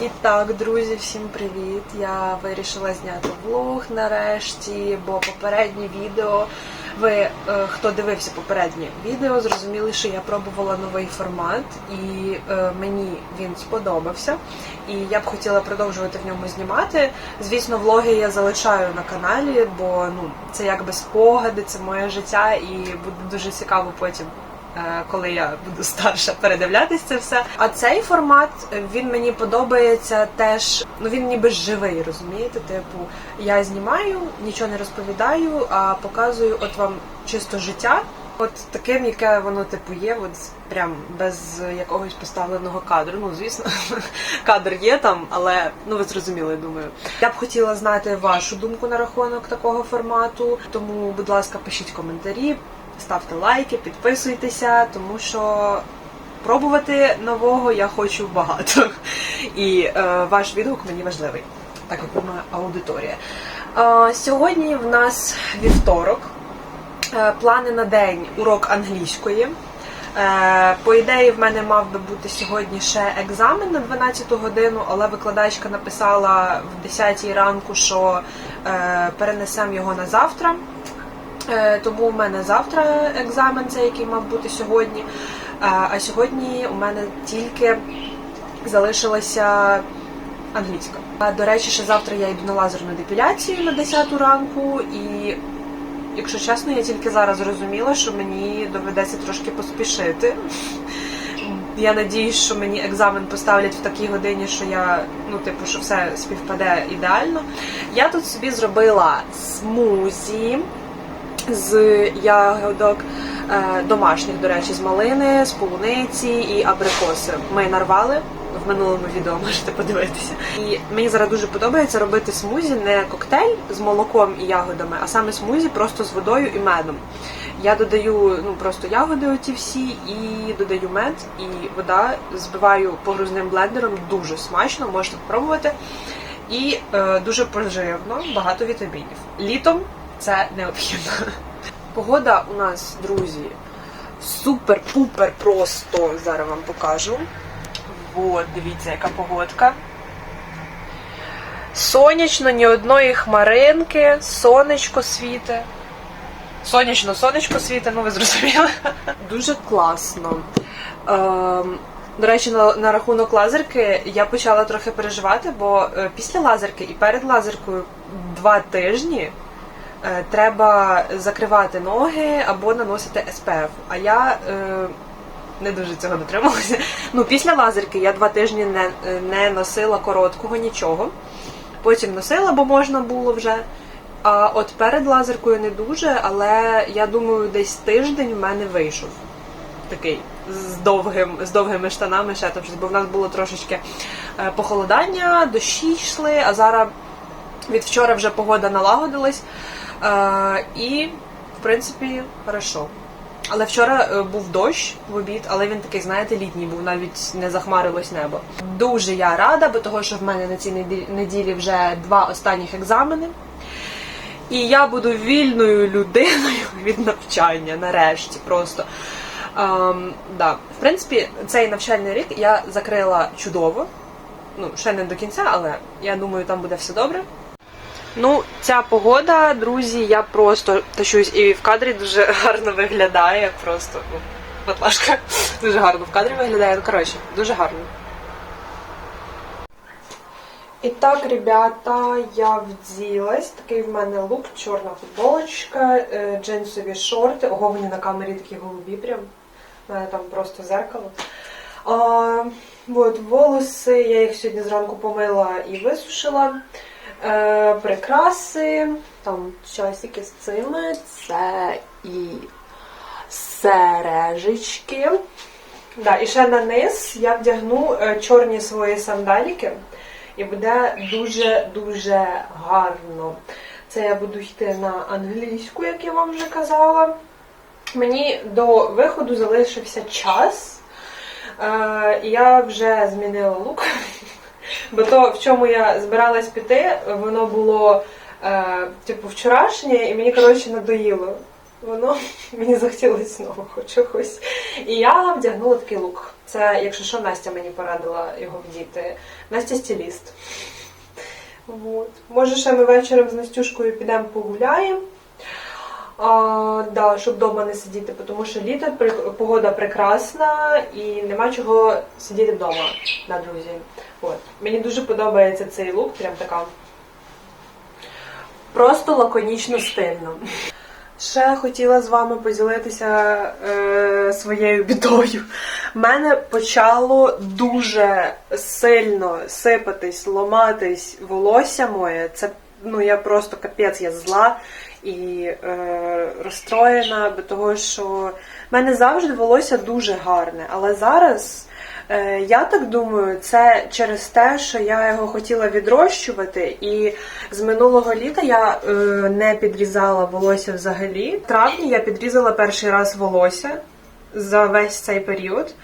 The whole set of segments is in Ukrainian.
І так, друзі, всім привіт! Я вирішила зняти влог нарешті, бо попереднє відео. Ви, е, хто дивився попереднє відео, зрозуміли, що я пробувала новий формат, і е, мені він сподобався. І я б хотіла продовжувати в ньому знімати. Звісно, влоги я залишаю на каналі, бо ну це якби спогади, це моє життя, і буде дуже цікаво потім коли я буду старша, передивлятись це все. А цей формат е, він мені подобається теж. Ну він ніби живий, розумієте? Типу, я знімаю, нічого не розповідаю, а показую от вам чисто життя. От таким, яке воно типу є, от прям без якогось поставленого кадру. Ну, звісно, кадр є там, але ну ви зрозуміли, я думаю. Я б хотіла знати вашу думку на рахунок такого формату. Тому, будь ласка, пишіть коментарі, ставте лайки, підписуйтеся, тому що пробувати нового я хочу багато. І е, ваш відгук мені важливий, так як ви моя аудиторія. Е, сьогодні в нас вівторок. Е, Плани на день урок англійської. Е, По ідеї, в мене мав би бути сьогодні ще екзамен на 12 годину, але викладачка написала в 10 ранку, що е, перенесемо його на завтра. Е, Тому у мене завтра екзамен, цей який мав бути сьогодні. Е, А сьогодні у мене тільки залишилася англійська. До речі, ще завтра я йду на лазерну депіляцію на 10 ранку, і якщо чесно, я тільки зараз зрозуміла, що мені доведеться трошки поспішити. Я надіюсь, що мені екзамен поставлять в такій годині, що я, ну, типу, що все співпаде ідеально. Я тут собі зробила смузі з ягодок е, домашніх, до речі, з малини, з полуниці і абрикоси. Ми нарвали в минулому відео, можете подивитися. І мені зараз дуже подобається робити смузі не коктейль з молоком і ягодами, а саме смузі просто з водою і медом. Я додаю ну просто ягоди оті всі і додаю мед і вода збиваю погрузним блендером. Дуже смачно, можете спробувати. І е, дуже поживно, багато вітамінів. Літом це необхідно. Погода у нас, друзі, супер-пупер просто. Зараз вам покажу. От, дивіться, яка погодка. Сонячно, ні одної хмаринки, сонечко світе. Сонячно, сонечко світе, ну ви зрозуміли. Дуже класно. Ем, до речі, на, на рахунок лазерки я почала трохи переживати, бо е, після лазерки і перед лазеркою два тижні треба закривати ноги або наносити СПФ. А я е, не дуже цього дотрималася. Ну, після лазерки я два тижні не, не носила короткого нічого. Потім носила, бо можна було вже. А от перед лазеркою не дуже, але я думаю, десь тиждень в мене вийшов. Такий з довгим, з довгими штанами ще там щось, бо в нас було трошечки е, похолодання, дощі йшли, а зараз від вчора вже погода налагодилась. І, в принципі, хорошо. Але вчора е, був дощ в обід, але він такий, знаєте, літній був, навіть не захмарилось небо. Дуже я рада, бо того, що в мене на цій неді- неділі вже два останніх екзамени. І я буду вільною людиною від навчання нарешті. Просто ем, да. в принципі, цей навчальний рік я закрила чудово. Ну, ще не до кінця, але я думаю, там буде все добре. Ну, ця погода, друзі, я просто тащусь і в кадрі дуже гарно виглядає. Просто ну, батлашка дуже гарно в кадрі виглядає. Ну, коротше, дуже гарно. І так, ребята, я вділась. Такий в мене лук, чорна футболочка, е, джинсові шорти. Ого, вони на камері такі голубі прям. У мене там просто зеркало. А, от, волоси, я їх сьогодні зранку помила і висушила. Е, прикраси, там часики з цими, це і сережечки. Да, і ще на низ я вдягну е, чорні свої сандаліки. І буде дуже-дуже гарно. Це я буду йти на англійську, як я вам вже казала. Мені до виходу залишився час. Е, я вже змінила лук. Бо то, в чому я збиралась піти, воно було е, типу вчорашнє, і мені, коротше, надоїло. Воно мені захотілося знову чогось. І я вдягнула такий лук. Це, якщо що, Настя мені порадила його вдіти. Настя стиліст. От. Може, ще ми вечором з Настюшкою підемо погуляємо. А, да, щоб вдома не сидіти, тому що літо погода прекрасна і нема чого сидіти вдома, да, друзі. От. Мені дуже подобається цей лук, прям така. Просто лаконічно стильно. Ще хотіла з вами поділитися е, своєю бідою. Мене почало дуже сильно сипатись, ломатись волосся моє. Це ну я просто капець, я зла і е, розстроєна, бо того, що в мене завжди волосся дуже гарне, але зараз. Е, Я так думаю, це через те, що я його хотіла відрощувати, і з минулого літа я е, не підрізала волосся взагалі. В травні я підрізала перший раз волосся за весь цей період.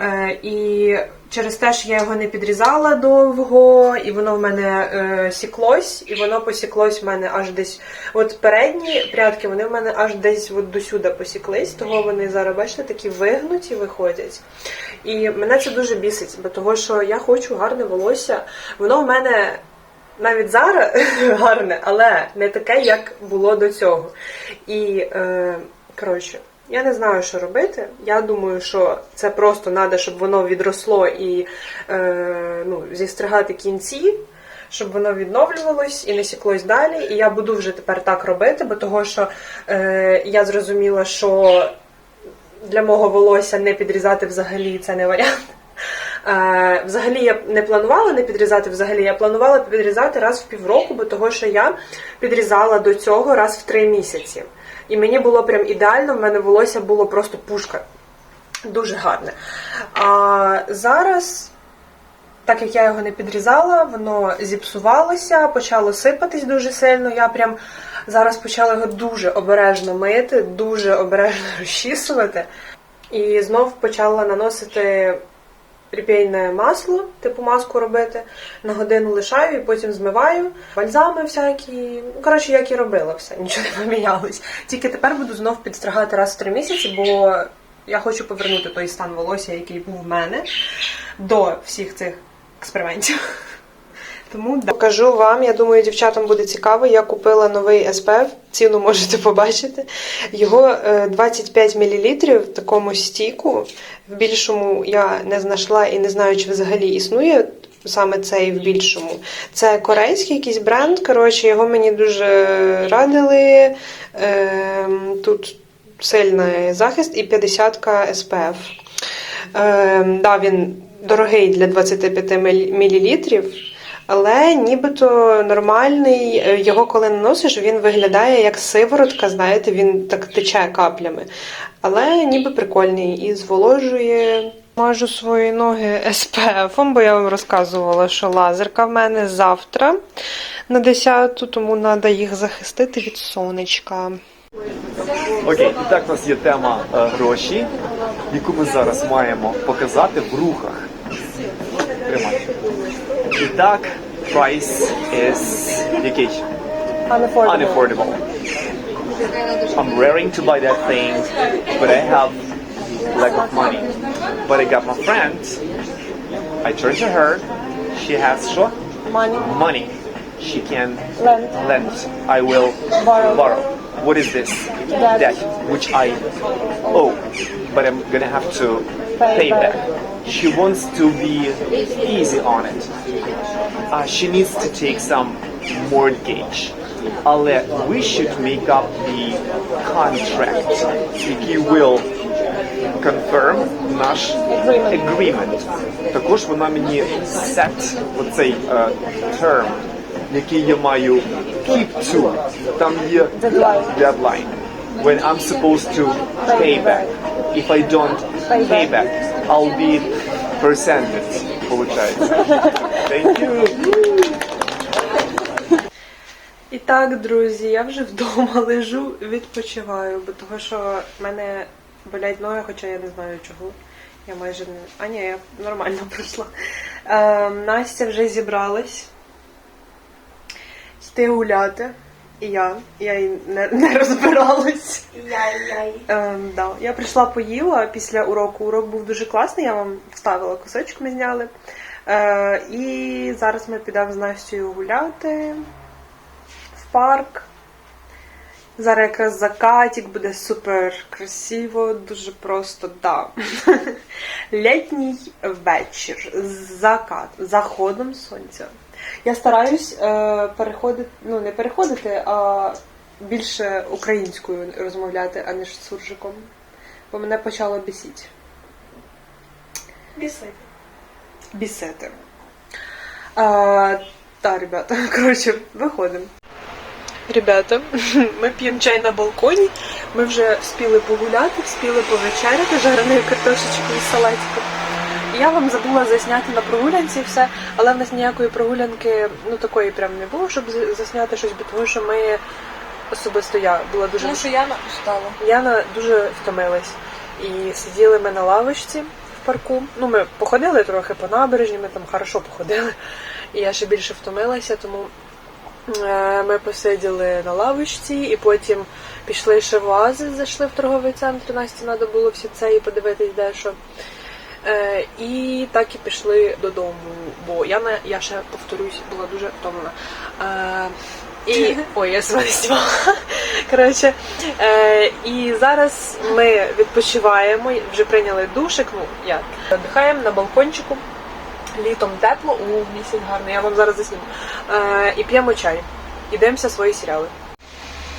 Е, і через те, що я його не підрізала довго, і воно в мене е, сіклось, і воно посіклось в мене аж десь. От передні прядки, вони в мене аж десь от досюди посіклись, того вони зараз, бачите, такі вигнуті виходять. І мене це дуже бісить, бо того, що я хочу гарне волосся. Воно в мене навіть зараз гарне, але не таке, як було до цього. І е, коротше. Я не знаю, що робити. Я думаю, що це просто треба, щоб воно відросло і е, ну, зістригати кінці, щоб воно відновлювалось і не сіклось далі. І я буду вже тепер так робити, бо того, що е, я зрозуміла, що для мого волосся не підрізати взагалі це не варіант. Е, Взагалі я не планувала не підрізати взагалі, я планувала підрізати раз в півроку, бо того, що я підрізала до цього раз в три місяці. І мені було прям ідеально, в мене волосся було просто пушка. Дуже гарне. А зараз, так як я його не підрізала, воно зіпсувалося, почало сипатись дуже сильно. Я прям зараз почала його дуже обережно мити, дуже обережно розчісувати. І знов почала наносити ріпейне масло, типу маску робити. На годину лишаю і потім змиваю. Бальзами всякі. Ну, коротше, як і робила все, нічого не помінялось. Тільки тепер буду знов підстригати раз в три місяці, бо я хочу повернути той стан волосся, який був в мене до всіх цих експериментів. Тому да. покажу вам. Я думаю, дівчатам буде цікаво. Я купила новий SPF, ціну можете побачити. Його е, 25 мл в такому стіку. В більшому я не знайшла і не знаю, чи взагалі існує саме цей в більшому. Це корейський якийсь бренд. Коротше, його мені дуже радили. Е, Тут сильний захист і 50 SPF. Е, да, він дорогий для 25 мл. Але нібито нормальний, Е, його коли наносиш, він виглядає як сиворотка, знаєте, він так тече каплями. Але ніби прикольний і зволожує. Мажу свої ноги SPF, бо я вам розказувала, що лазерка в мене завтра на 10, тому треба їх захистити від сонечка. Окей, і так у нас є тема е, гроші, яку ми зараз маємо показати в рухах. Тримай. І так, price is який? Unaffordable. I'm raring to buy that thing, but I have lack of money. But I got my friend. I turn to her. She has що? Money. Money. She can Lend. lend. I will Borrow. What is this? Debt. which I owe, but I'm gonna have to Pay pay back. back. She wants to be easy on it. Uh, she needs to take some mortgage. Але we should make up the contract, який will confirm наш agreement. Також вона мені set оцей е, term, який я маю keep. Там є deadline when I'm supposed to pay back. If I don't pay back, I'll be получается. Thank you. І так, друзі, я вже вдома лежу, відпочиваю, бо того, що в мене болять ноги, хоча я не знаю чого. Я майже не. А ні, я нормально пройшла. Е, Настя вже зібралась йти гуляти. І я. Я і не, не розбиралась. Яй-яй. Ем, да. Я прийшла поїла після уроку. Урок був дуже класний, я вам вставила кусочок, ми зняли. Е, і зараз ми підемо з Настю гуляти в парк. Зараз якраз закатик буде супер красиво, дуже просто да. Літній вечір, закат, заходом сонця. Я стараюсь е, переходити, ну не переходити, а більше українською розмовляти, а не суржиком. Бо мене почало бісіть. Бісити. Бісити. А, та, ребята, коротше, виходимо. Ребята, ми п'ємо чай на балконі. Ми вже вспіли погуляти, вспіли повечеряти жареною картошечкою з салатиком. Я вам забула засняти на прогулянці все, але в нас ніякої прогулянки ну такої прям не було, щоб засняти щось, бо тому що ми особисто я була дуже Тому що я устала. Яна дуже втомилась. І сиділи ми на лавочці в парку. Ну, ми походили трохи по набережні, ми там хорошо походили. І я ще більше втомилася, тому е, ми посиділи на лавочці і потім пішли ще в оазис, зайшли в торговий центр. Насті треба було всі це і подивитись дещо. І так і пішли додому, бо я на я ще повторюсь, була дуже втомлена. Е, і ой, я себе не знімала. Коротше, е, і зараз ми відпочиваємо, вже прийняли душик. Ну як віддихаємо на балкончику. Літом тепло, у місяць гарний, я вам зараз засніму. Е, і п'ємо чай. І дивимося свої серіали.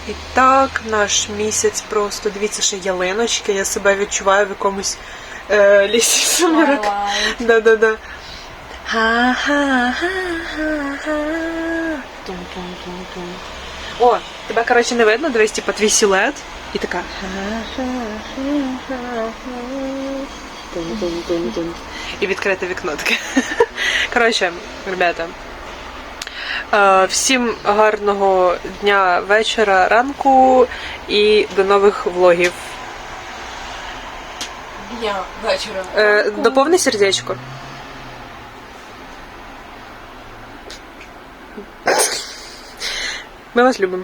І так, наш місяць просто дивіться, ще ялиночки. Я себе відчуваю в якомусь е, лісі сумерок. Да-да-да. Тум-тум-тум-тум. О, тебе, коротше, не видно, дивись, типа твій силует. І така. І відкрите вікно таке. Коротше, ребята. е, Всім гарного дня, вечора, ранку і до нових влогів. Дня, вечора. Е, Доповни сердечко. Ми вас любимо.